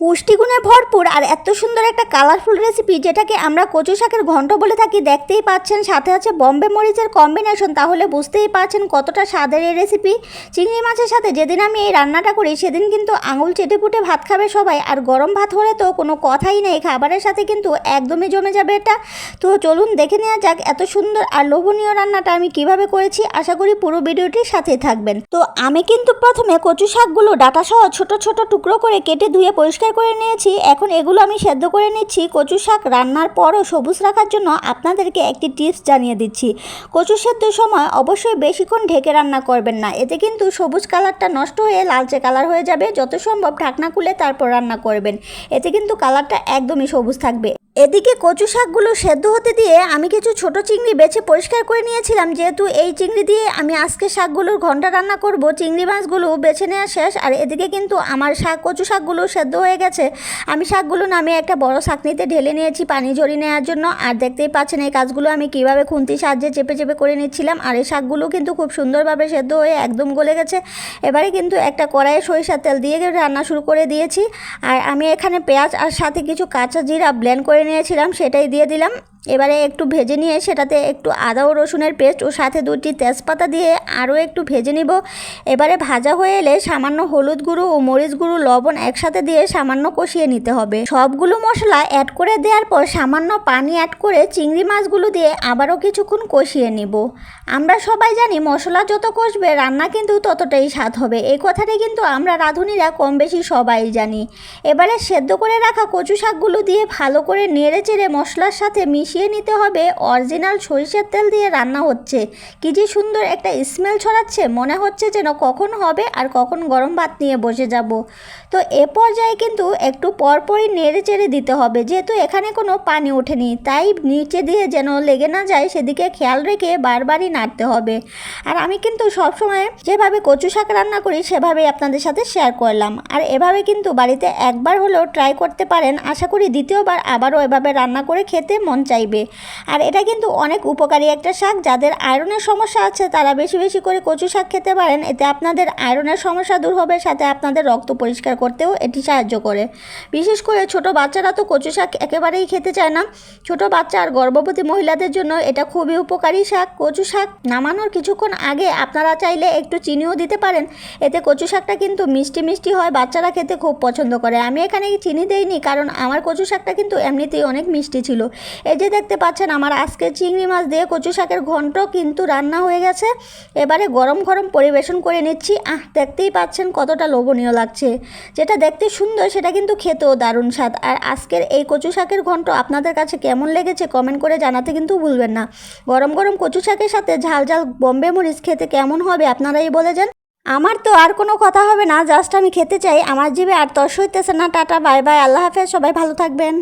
পুষ্টিগুণে ভরপুর আর এত সুন্দর একটা কালারফুল রেসিপি যেটাকে আমরা কচু শাকের ঘন্ট বলে থাকি, দেখতেই পাচ্ছেন। সাথে আছে বম্বে মরিচের কম্বিনেশন তাহলে বুঝতেই পারছেন কতটা স্বাদের এই রেসিপি চিংড়ি মাছের সাথে যেদিন আমি এই রান্নাটা করি, সেদিন কিন্তু আঙুল চেটে পুটে ভাত খাবে সবাই। আর গরম ভাত হলে তো কোনো কথাই নেই, খাবারের সাথে কিন্তু একদমই জমে যাবে এটা। তো চলুন দেখে নেওয়া যাক এত সুন্দর আর লোভনীয় রান্নাটা আমি কীভাবে করেছি। আশা করি পুরো ভিডিওটির সাথেই থাকবেন। তো আমি কিন্তু প্রথমে কচু শাকগুলো ডাটা সহ ছোট ছোট টুকরো করে কেটে ধুয়ে পরিষ্কার করে নিয়েছি। এখন এগুলো আমি সেদ্ধ করে নিচ্ছি। কচু শাক রান্নার পরও সবুজ রাখার জন্য আপনাদেরকে একটি টিপস জানিয়ে দিচ্ছি। কচু সেদ্ধর সময় অবশ্যই বেশিক্ষণ ঢেকে রান্না করবেন না। এতে কিন্তু সবুজ কালারটা নষ্ট হয়ে লালচে কালার হয়ে যাবে। যত সম্ভব ঢাকনা খুলে তারপর রান্না করবেন। এতে কিন্তু কালারটা একদমই সবুজ থাকবে। এদিকে কচু শাকগুলো সেদ্ধ হতে দিয়ে আমি কিছু ছোট চিংড়ি বেছে পরিষ্কার করে নিয়েছিলাম, যেহেতু এই চিংড়ি দিয়ে আমি আজকে শাকগুলোর ঘণ্টা রান্না করব। চিংড়ি মাছগুলো বেছে নেওয়া শেষ, আর এদিকে কিন্তু আমার শাক, কচু শাকগুলো সেদ্ধ হয়ে গেছে। আমি শাকগুলো নামিয়ে একটা বড় শাকনিতে ঢেলে নিয়েছি পানি ঝরিয়ে নেওয়ার জন্য, আর দেখতেই পাচ্ছেন এই কাজগুলো আমি কীভাবে খুন্তি সাহায্যে চেপে চেপে করে নিচ্ছিলাম, আর এই শাকগুলো কিন্তু খুব সুন্দরভাবে সেদ্ধ হয়ে একদম গলে গেছে। এবারে কিন্তু একটা কড়াইয়ে সরিষার তেল দিয়ে রান্না শুরু করে দিয়েছি, আর আমি এখানে পেঁয়াজ আর সাথে কিছু কাঁচা জিরা ব্লেন্ড করে নিয়েছিলাম সেটাই দিয়ে দিলাম। এবারে একটু ভেজে নিয়ে সেটাতে একটু আদা ও রসুনের পেস্ট ও সাথে দুটি তেজপাতা দিয়ে আরও একটু ভেজে নিব। এবারে ভাজা হয়ে এলে সামান্য হলুদ গুঁড়ো ও মরিচ গুঁড়ো, লবণ একসাথে দিয়ে সামান্য কষিয়ে নিতে হবে। সবগুলো মশলা অ্যাড করে দেওয়ার পর সামান্য পানি অ্যাড করে চিংড়ি মাছগুলো দিয়ে আবারও কিছুক্ষণ কষিয়ে নিব। আমরা সবাই জানি মশলা যত কষবে রান্না কিন্তু ততটাই স্বাদ হবে। এই কথাটি কিন্তু আমরা রাঁধুনিরা কম বেশি সবাই জানি। এবারে সেদ্ধ করে রাখা কচু শাকগুলো দিয়ে ভালো করে নেড়ে চেড়ে মশলার সাথে মিশিয়ে নিতে হবে। অরিজিনাল সরিষার তেল দিয়ে রান্না হচ্ছে। কি যে সুন্দর একটা স্মেল ছড়াচ্ছে। মনে হচ্ছে যেন কখন হবে আর কখন গরম ভাত নিয়ে বসে যাব। তো এ পর্যায়ে কিন্তু একটু পরপরই নেড়ে চেড়ে দিতে হবে। যেহেতু এখানে কোনো পানি ওঠেনি, তাই নিচে দিয়ে যেন লেগে না যায়, সেদিকে খেয়াল রেখে বারবারই নাড়তে হবে। আর আমি কিন্তু সবসময় যেভাবে কচু শাক রান্না করি, সেভাবেই আপনাদের সাথে শেয়ার করলাম। আর এভাবে কিন্তু বাড়িতে একবার হলেও ট্রাই করতে পারেন। আশা করি দ্বিতীয়বার আবারও এভাবে রান্না করে খেতে মন চাইবে। আর এটা কিন্তু অনেক উপকারী একটা শাক, যাদের আয়রনের সমস্যা আছে তারা বেশি বেশি করে কচু শাক খেতে পারেন। এতে আপনাদের আয়রনের সমস্যা দূর হবে, সাথে আপনাদের রক্ত পরিষ্কার করতেও এটি সাহায্য করে। বিশেষ করে ছোট বাচ্চারা তো কচু শাক একেবারেই খেতে চায় না। ছোট বাচ্চা আর গর্ভবতী মহিলাদের জন্য এটা খুবই উপকারী শাক। কচু শাক নামানোর কিছুক্ষণ আগে আপনারা চাইলে একটু চিনিও দিতে পারেন। এতে কচু শাকটা কিন্তু মিষ্টি মিষ্টি হয়, বাচ্চারা খেতে খুব পছন্দ করে। আমি এখানে চিনি দেইনি, কারণ আমার কচু শাকটা কিন্তু এমনিতেই অনেক মিষ্টি ছিল। এই যে দেখতে পাচ্ছেন, আমার আজকে চিংড়ি মাছ দিয়ে কচু শাকের ঘন্ট কিন্তু রান্না হয়ে গেছে। এবারে গরম গরম পরিবেশন করে নিচ্ছি। আহ, দেখতেই পাচ্ছেন কতটা লোভনীয় লাগছে। যেটা দেখতে সুন্দর, সেটা কিন্তু খেতেও দারুণ স্বাদ। আর আজকের এই কচু শাকের ঘন্ট আপনাদের কাছে কেমন লেগেছে কমেন্ট করে জানাতে কিন্তু ভুলবেন না। গরম গরম কচু শাকের সাথে ঝাল ঝাল বম্বে মরিচ খেতে কেমন হবে আপনারাই বলে যান। আমার তো আর কোনো কথা হবে না, জাস্ট আমি খেতে চাই। আমার জিভে আর তর্স হইতেছে না। টাটা, বাই বাই, আল্লাহ হাফেজ, সবাই ভালো থাকবেন।